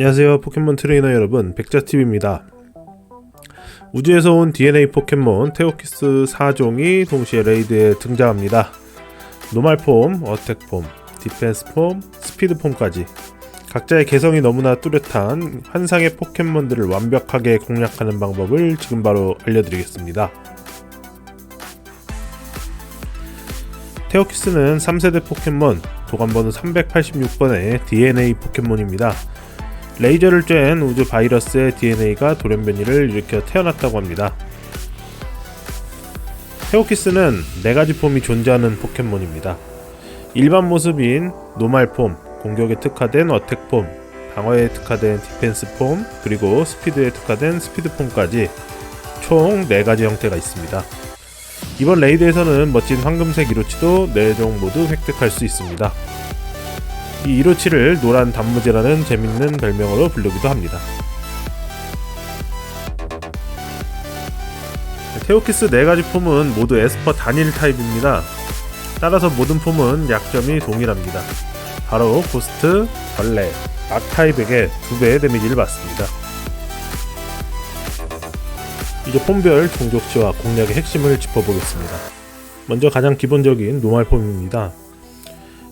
안녕하세요 포켓몬 트레이너 여러분. 백자TV입니다. 우주에서 온 DNA 포켓몬 테오키스 4종이 동시에 레이드에 등장합니다. 노말폼, 어택폼, 디펜스폼, 스피드폼까지 각자의 개성이 너무나 뚜렷한 환상의 포켓몬들을 완벽하게 공략하는 방법을 지금 바로 알려드리겠습니다. 테오키스는 3세대 포켓몬 도감번호 386번의 DNA 포켓몬입니다 레이저를 쬐은 우주 바이러스의 DNA가 돌연변이를 일으켜 태어났다고 합니다. 테오키스는 네 가지 폼이 존재하는 포켓몬입니다. 일반 모습인 노말 폼, 공격에 특화된 어택 폼, 방어에 특화된 디펜스 폼, 그리고 스피드에 특화된 스피드 폼까지 총 4가지 형태가 있습니다. 이번 레이드에서는 멋진 황금색 이로치도 4종 모두 획득할 수 있습니다. 이 이로치를 노란 단무지라는 재밌는 별명으로 부르기도 합니다. 테오키스 4가지 폼은 모두 에스퍼 단일 타입입니다. 따라서 모든 폼은 약점이 동일합니다. 바로 고스트, 벌레, 악 타입에게 2배의 데미지를 받습니다. 이제 폼별 종족치와 공략의 핵심을 짚어보겠습니다. 먼저 가장 기본적인 노말 폼입니다.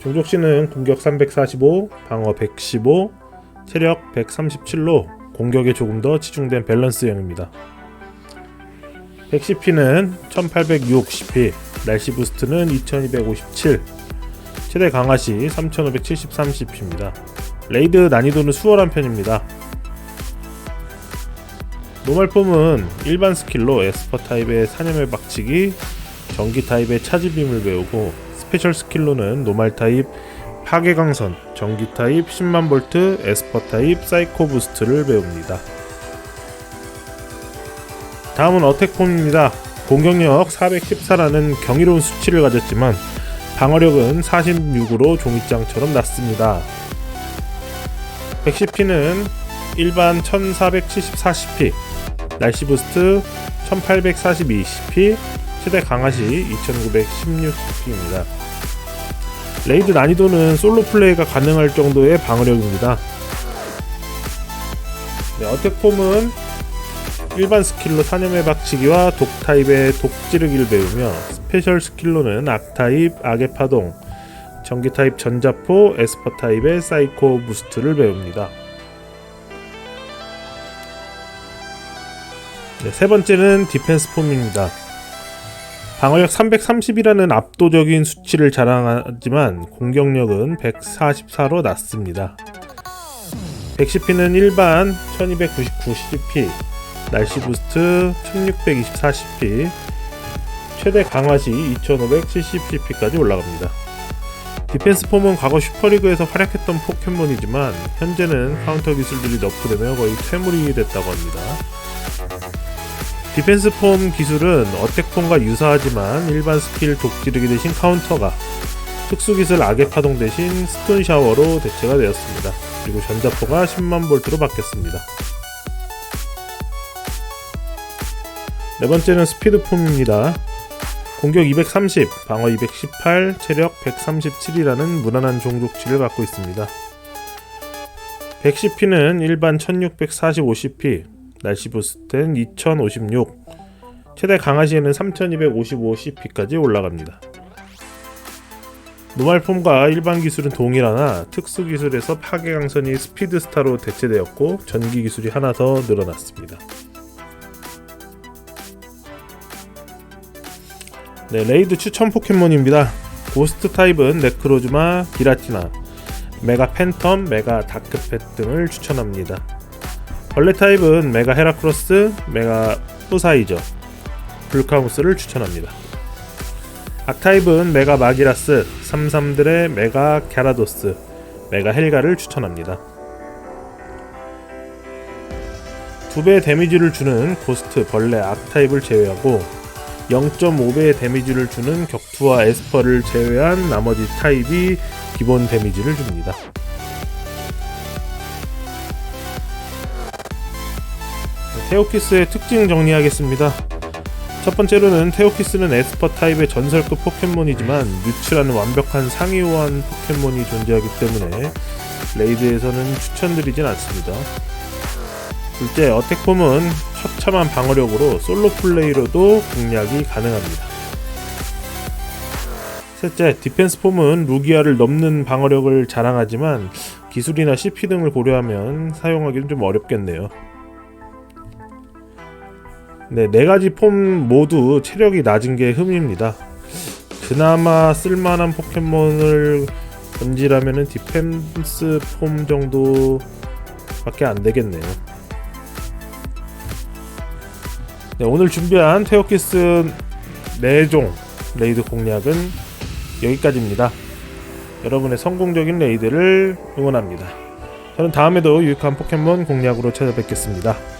종족씨는 공격 345, 방어 115, 체력 137로 공격에 조금 더 치중된 밸런스형입니다. 110P는 1860P, 날씨 부스트는 2257, 최대 강화시 3573CP입니다. 레이드 난이도는 수월한 편입니다. 노멀폼은 일반 스킬로 에스퍼 타입의 사념의 박치기, 전기 타입의 차지빔을 배우고 스페셜 스킬로는 노말 타입 파괴 강선, 전기 타입 10만 볼트, 에스퍼 타입 사이코 부스트를 배웁니다. 다음은 어택폼입니다. 공격력 414라는 경이로운 수치를 가졌지만 방어력은 46으로 종이장처럼 낮습니다. 110P는 일반 1474CP, 날씨 부스트 1842CP, 최대 강화시 2916CP입니다. 레이드 난이도는 솔로 플레이가 가능할 정도의 방어력입니다. 네, 어택폼은 일반 스킬로 사념의 박치기와 독 타입의 독지르기를 배우며 스페셜 스킬로는 악 타입 악의 파동, 전기 타입 전자포, 에스퍼 타입의 사이코 부스트를 배웁니다. 네, 세 번째는 디펜스 폼입니다. 방어력 330이라는 압도적인 수치를 자랑하지만 공격력은 144로 낮습니다. 110P는 일반 1299CP, 날씨 부스트 1624CP, 최대 강화시 2570CP까지 올라갑니다. 디펜스 폼은 과거 슈퍼리그에서 활약했던 포켓몬이지만 현재는 카운터 기술들이 너프되며 거의 퇴물이 됐다고 합니다. 디펜스 폼 기술은 어택 폼과 유사하지만 일반 스킬 독지르기 대신 카운터가 특수 기술 악의 파동 대신 스톤 샤워로 대체가 되었습니다. 그리고 전자포가 10만 볼트로 바뀌었습니다. 네 번째는 스피드 폼입니다. 공격 230, 방어 218, 체력 137이라는 무난한 종족치를 갖고 있습니다. 110P는 일반 1645CP, 날씨 부스트는 2056 최대 강화시에는 3255CP까지 올라갑니다. 노말폼과 일반 기술은 동일하나 특수 기술에서 파괴 강선이 스피드 스타로 대체되었고 전기 기술이 하나 더 늘어났습니다. 네, 레이드 추천 포켓몬입니다. 고스트 타입은 네크로즈마, 기라티나, 메가 팬텀, 메가 다크펫 등을 추천합니다. 벌레 타입은 메가 헤라크로스, 메가 후사이저, 불카우스를 추천합니다. 악 타입은 메가 마기라스, 삼삼들의 메가 캐라도스, 메가 헬가를 추천합니다. 두 배의 데미지를 주는 고스트 벌레 악 타입을 제외하고 0.5배의 데미지를 주는 격투와 에스퍼를 제외한 나머지 타입이 기본 데미지를 줍니다. 테오키스의 특징 정리하겠습니다. 첫 번째로는 테오키스는 에스퍼 타입의 전설급 포켓몬이지만 뮤츠라는 완벽한 상위호환 포켓몬이 존재하기 때문에 레이드에서는 추천드리진 않습니다. 둘째, 어택폼은 처참한 방어력으로 솔로 플레이로도 공략이 가능합니다. 셋째, 디펜스 폼은 루기아를 넘는 방어력을 자랑하지만 기술이나 CP 등을 고려하면 사용하기는 좀 어렵겠네요. 네, 네 가지 폼 모두 체력이 낮은 게 흠입니다. 그나마 쓸만한 포켓몬을 던지라면은 디펜스 폼 정도밖에 안 되겠네요. 네, 오늘 준비한 테오키스 4종 레이드 공략은 여기까지입니다. 여러분의 성공적인 레이드를 응원합니다. 저는 다음에도 유익한 포켓몬 공략으로 찾아뵙겠습니다.